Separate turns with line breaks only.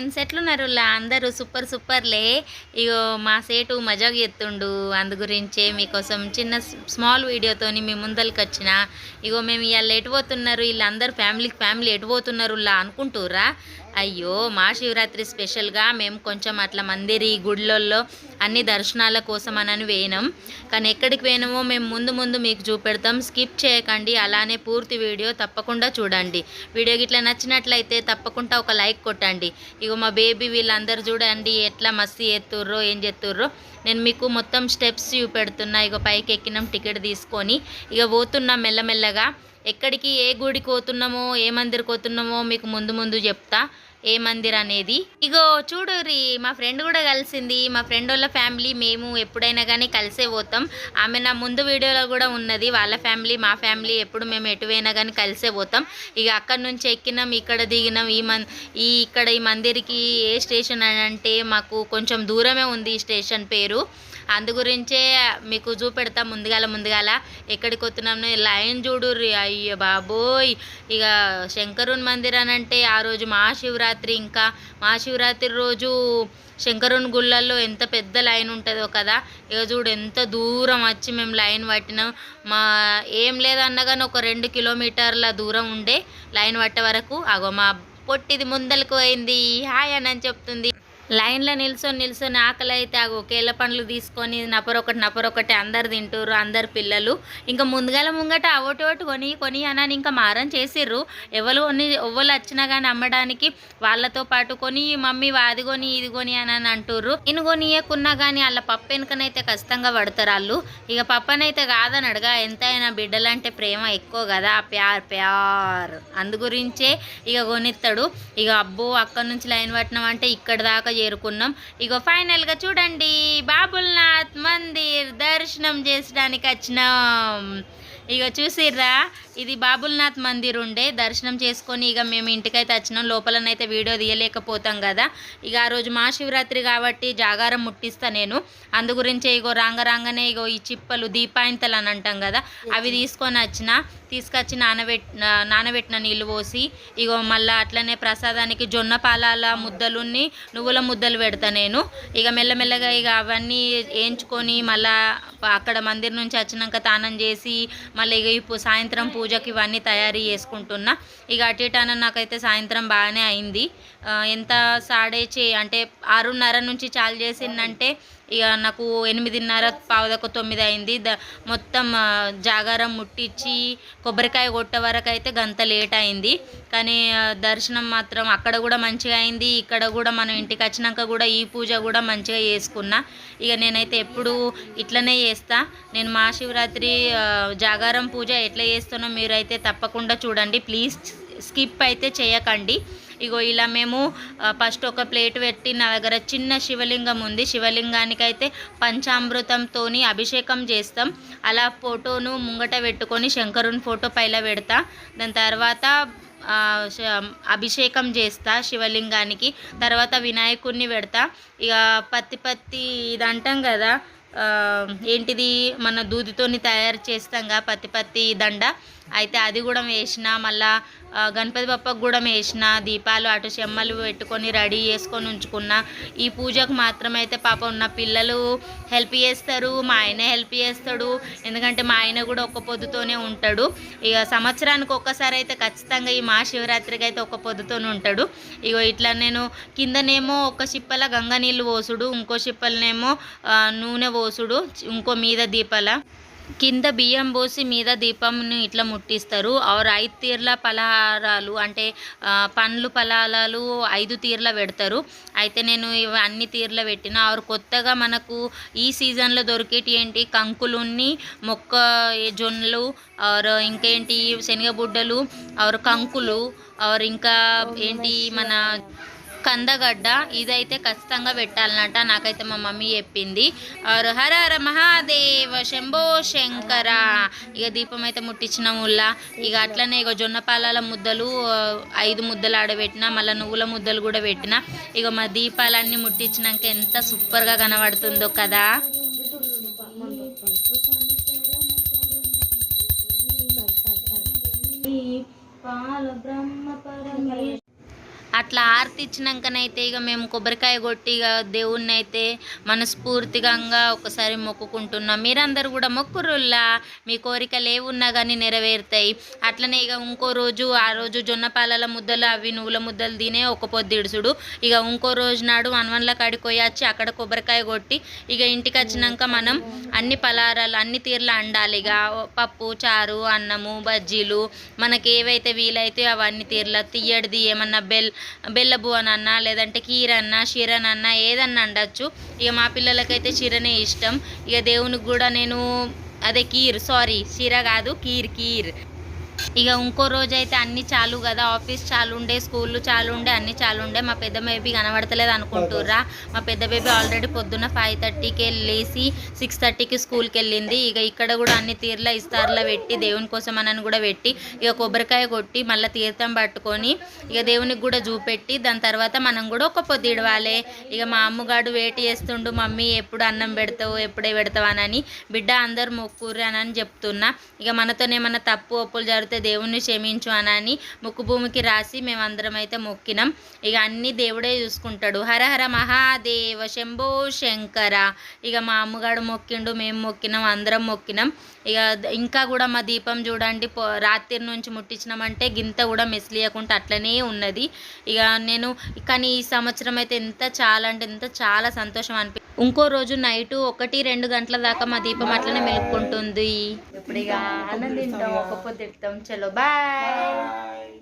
Friends ఎట్లున్నారు లా అందరూ super సూపర్లే. ఇగో మా సేటు మజాగ్ ఎత్తుండు అందు గురించే మీకోసం చిన్న స్మాల్ వీడియోతోని మీ ముందరికి వచ్చిన ఇగో మేము ఇవాళ ఎటు పోతున్నారు? వీళ్ళందరూ ఫ్యామిలీకి ఫ్యామిలీ ఎటు పోతున్నారు అనుకుంటురా? అనుకుంటుర్రా అయ్యో మా శివరాత్రి స్పెషల్గా మేము కొంచెం అట్లా మందిరి గుళ్ళల్లో అన్ని దర్శనాల కోసం అని వేయినాం. కానీ ఎక్కడికి వేయనమో మేము ముందు ముందు మీకు చూపెడతాం. స్కిప్ చేయకండి అలానే పూర్తి వీడియో తప్పకుండా చూడండి. వీడియో ఇట్లా నచ్చినట్లయితే తప్పకుండా ఒక లైక్ కొట్టండి. ఇగో మా బేబీ వీళ్ళందరూ చూడండి ఎట్లా మస్తీ ఎత్తుర్రో ఏం చేస్తుర్రో నేను మీకు మొత్తం స్టెప్స్ చూపెడుతున్నా. ఇక పైకి ఎక్కినాం టికెట్ తీసుకొని. ఇక పోతున్నాం మెల్లమెల్లగా. ఎక్కడికి ఏ గుడికి పోతున్నామో ఏ మందిర్ పోతున్నామో మీకు ముందు ముందు చెప్తా. ఏ మందిర్ అనేది? ఇగో చూడురి మా ఫ్రెండ్ కూడా కలిసింది. మా ఫ్రెండ్ వాళ్ళ ఫ్యామిలీ మేము ఎప్పుడైనా కానీ కలిసే పోతాం. ఆమె నా ముందు వీడియోలో కూడా ఉన్నది. వాళ్ళ ఫ్యామిలీ మా ఫ్యామిలీ ఎప్పుడు మేము ఎటువైనా కానీ కలిసే పోతాం. ఇక అక్కడి నుంచి ఎక్కినాం ఇక్కడ దిగినాం. ఈ మన్ ఈ ఇక్కడ ఈ మందిర్కి ఏ స్టేషన్ అని అంటే మాకు కొంచెం దూరమే ఉంది ఈ స్టేషన్ పేరు. అందు గురించే మీకు చూపెడతా ముందుగాల ముందుగాల. ఎక్కడికి వస్తున్నాం? లైన్ చూడుర్రి అయ్యో బాబోయ్. ఇక శంకరుని మందిర్ అని అంటే ఆ రోజు మహాశివరాత్రి ఇంకా. మహాశివరాత్రి రోజు శంకరుని గుళ్ళల్లో ఎంత పెద్ద లైన్ ఉంటుందో కదా. ఇక చూడు ఎంత దూరం వచ్చి మేము లైన్ పట్టినాం. మా ఏం లేదన్నా కానీ ఒక రెండు కిలోమీటర్ల దూరం ఉండే లైన్ పట్టే వరకు. అగో మా పొట్టిది ముందలకు పోయింది. హాయ్ అని చెప్తుంది. లైన్లో నిల్చొని నిల్చొని ఆకలి అయితే ఆ ఒకేళ్ళ పండ్లు తీసుకొని నపరొకటి నపరొకటి అందరు తింటారు అందరు పిల్లలు. ఇంకా ముందుగాల ముంగట అవటి ఒకటి కొని కొని అని ఇంకా మారం చేసిర్రు. ఎవరు కొని ఎవరు వచ్చినా కానీ అమ్మడానికి వాళ్ళతో పాటు కొని మమ్మీ అది కొని ఇది కొని అని అని అంటుర్రు. నేను కొనియకున్నా కానీ వాళ్ళ పప్ప వెనుకనైతే కష్టంగా పడతారు వాళ్ళు. ఇక పప్పనైతే కాదని అడగా ఎంతైనా బిడ్డలంటే ప్రేమ ఎక్కువ కదా ప్యార్ ప్యార్ అందు గురించే ఇక కొనిస్తాడు ఇక అబ్బో అక్కడ నుంచి లైన్ పట్టినాం అంటే ఇక్కడ దాకా చేరుకున్నాం. ఇక ఫైనల్గా చూడండి బాబుల్నాథ్ మందిర్ దర్శనం చేసడానికి వచ్చినాం. ఇక చూసిర్రా? ఇది బాబుల్నాథ్ మందిర్ ఉండే దర్శనం చేసుకొని ఇక మేము ఇంటికైతే వచ్చినాం. లోపలనైతే వీడియో తీయలేకపోతాం కదా ఇక ఆ రోజు మహాశివరాత్రి కాబట్టి జాగారం ముట్టిస్తా నేను. అందు గురించే ఇగో రాంగ రాంగనే ఇగో ఈ చిప్పలు దీపాయింతలు అని అంటాం కదా అవి తీసుకొని వచ్చిన తీసుకొచ్చి నానబెట్ నానబెట్టిన నీళ్ళు పోసి ఇగో మళ్ళీ అట్లనే ప్రసాదానికి జొన్న పాలాల ముద్దలుని నువ్వుల ముద్దలు పెడతా నేను. ఇక మెల్లమెల్లగా ఇక అవన్నీ వేయించుకొని మళ్ళీ అక్కడ మందిర్ నుంచి వచ్చినాక తానం చేసి మళ్ళీ ఇక ఇప్పుడు సాయంత్రం పూజకి ఇవన్నీ తయారీ చేసుకుంటున్నా. ఇక అటు ఇటు నాకైతే సాయంత్రం బాగానే అయింది. ఎంత సాడే చే అంటే ఆరున్నర నుంచి చాలు చేసిందంటే ఇక నాకు ఎనిమిదిన్నర పావుదకు తొమ్మిది అయింది ద మొత్తం జాగారం ముట్టించి కొబ్బరికాయ కొట్టే వరకు అయితే గంత లేట్ అయింది కానీ దర్శనం మాత్రం అక్కడ కూడా మంచిగా అయింది. ఇక్కడ కూడా మనం ఇంటికి వచ్చినాక కూడా ఈ పూజ కూడా మంచిగా చేసుకున్నా. ఇక నేనైతే ఎప్పుడు ఇట్లనే చేస్తా. నేను మహాశివరాత్రి జాగారం పూజ ఎట్లా చేస్తున్నా మీరైతే తప్పకుండా చూడండి. ప్లీజ్ స్కిప్ అయితే చేయకండి. ఇగో ఇలా మేము ఫస్ట్ ఒక ప్లేట్ పెట్టి నా దగ్గర చిన్న శివలింగం ఉంది. శివలింగానికి అయితే పంచామృతంతో అభిషేకం చేస్తాం. అలా ఫోటోను ముంగట పెట్టుకొని శంకరుని ఫోటో పైన పెడతా. దాని తర్వాత శ- అభిషేకం చేస్తా శివలింగానికి. తర్వాత వినాయకుడిని పెడతా. ఇక పత్తి పత్తి ఇది అంటాం కదా ఏంటిది మన దూదితోని తయారు చేస్తాంగా పత్తి పత్తి దండ. అయితే అది కూడా వేసిన మళ్ళా గణపతి బప్పకు కూడా వేసిన దీపాలు అటు చెమ్మలు పెట్టుకొని రెడీ చేసుకొని ఉంచుకున్న. ఈ పూజకు మాత్రమైతే పాపం నా పిల్లలు హెల్ప్ చేస్తారు మా ఆయన హెల్ప్ చేస్తాడు. ఎందుకంటే మా ఆయన కూడా ఒక్క పొద్దుతోనే ఉంటాడు. ఇక సంవత్సరానికి ఒక్కసారి అయితే ఖచ్చితంగా ఈ మహాశివరాత్రికి అయితే ఒక్క పొద్దుతోనే ఉంటాడు. ఇగో ఇట్లా నేను కిందనేమో ఒక చిప్పల గంగ నీళ్ళు పోసుడు ఇంకో చిప్పలనేమో నూనె పోసుడు ఇంకో మీద దీపాల. కింద బియ్యం పోసి మీద దీపంని ఇట్లా ముట్టిస్తారు. ఆరు ఐదు తీర్ల పలహారాలు అంటే పండ్లు ఫలాలు ఐదు తీర్ల పెడతారు. అయితే నేను ఇవి అన్ని తీర్ల పెట్టిన. ఆరు కొత్తగా మనకు ఈ సీజన్లో దొరికేటి ఏంటి? కంకులున్ని మొక్క జొన్నలు ఆర్ ఇంకేంటి శనగబుడ్డలు ఆర్ కంకులు ఆర్ ఇంకా ఏంటి మన కందగడ్డ ఇదైతే ఖచ్చితంగా పెట్టాలన్నట. నాకైతే మా మమ్మీ చెప్పింది. ఆర్ హర హర మహాదేవ శంభో శంకర. ఇక దీపం అయితే ముట్టించిన ముల్ల. ఇక అట్లనే ఇక జొన్న పాలాల ముద్దలు ఐదు ముద్దలు ఆడబెట్టిన మళ్ళీ నువ్వుల ముద్దలు కూడా పెట్టిన. ఇక మా దీపాలన్నీ ముట్టించినాక ఎంత సూపర్గా కనబడుతుందో కదా. పాల బ్రహ్మ పరమేశ్వర అట్లా ఆరతి ఇచ్చినాకనైతే ఇక మేము కొబ్బరికాయ కొట్టి ఇక దేవుణ్ణి అయితే మనస్ఫూర్తిగా ఒకసారి మొక్కుకుంటున్నాం. మీరందరూ కూడా మొక్కురుల్లా మీ కోరికలు ఏవున్నా కానీ నెరవేరుతాయి. అట్లనే ఇక ఇంకో రోజు ఆ రోజు జొన్న పాలల ముద్దలు అవి నువ్వుల ముద్దలు తినే ఒక పొద్దుడుసుడు ఇక ఇంకో రోజు నాడు వన్వన్ల కాడికి పోయి వచ్చి అక్కడ కొబ్బరికాయ కొట్టి ఇక ఇంటికి వచ్చినాక మనం అన్ని పలారాలు అన్ని తీర్లు అండాలి. ఇక పప్పు చారు అన్నము బజ్జీలు మనకి ఏవైతే వీలైతే అవన్నీ తీర్ల తీయడిది ఏమన్నా బెల్ బెల్లబు అని అన్నా లేదంటే కీరన్నా అన్న ఏదన్నా అండొచ్చు ఇక మా పిల్లలకైతే చీరనే ఇష్టం. ఇక దేవునికి కూడా నేను అదే కీర్ సారీ చీర కాదు కీర్ కీర్. ఇక ఇంకో రోజు అయితే అన్ని చాలు కదా ఆఫీస్ చాలు ఉండే స్కూళ్ళు చాలు ఉండే అన్ని చాలు ఉండే మా పెద్ద బేబీ కనబడతలేదు అనుకుంటుర్రా. మా పెద్ద బేబీ ఆల్రెడీ పొద్దున్న ఫైవ్ థర్టీకి వెళ్ళేసి సిక్స్ థర్టీకి స్కూల్కి వెళ్ళింది. ఇక ఇక్కడ కూడా అన్ని తీర్ల ఇస్తార్ల పెట్టి దేవుని కోసం అని కూడా పెట్టి ఇక కొబ్బరికాయ కొట్టి మళ్ళీ తీర్థం పట్టుకొని ఇక దేవునికి కూడా చూపెట్టి దాని తర్వాత మనం కూడా ఒక పొద్దు ఇడవాలి. ఇక మా అమ్మగాడు వెయిట్ చేస్తుండు మమ్మీ ఎప్పుడు అన్నం పెడతావు ఎప్పుడే పెడతావానని బిడ్డ అందరు మొక్కుర్రు అని చెప్తున్నా. ఇక మనతోనేమన్నా తప్పు ఒప్పులు జరిగితే దేవుణ్ణి క్షమించు అని ముక్కు భూమికి రాసి మేమందరం అయితే మొక్కినాం. ఇక అన్ని దేవుడే చూసుకుంటాడు. హర హర మహాదేవ శంభో శంకర. ఇక మా అమ్మగాడు మొక్కిండు మేము మొక్కినాం అందరం మొక్కినాం. ఇక ఇంకా కూడా మా దీపం చూడండి రాత్రి నుంచి ముట్టించినామంటే గింత కూడా మెస్లియకుండా అట్లనే ఉన్నది. ఇక నేను కానీ ఈ సంవత్సరం అయితే ఎంత చాలా అంటే ఎంత చాలా సంతోషం అనిపి ఇంకో రోజు నైట్ ఒకటి రెండు గంటల దాకా మా దీపం అట్లనే మెలుపుకుంటుంది. ఇప్పుడు ఇక ఆనందింటాం ఒక పొద్దు చలో
బాయ్.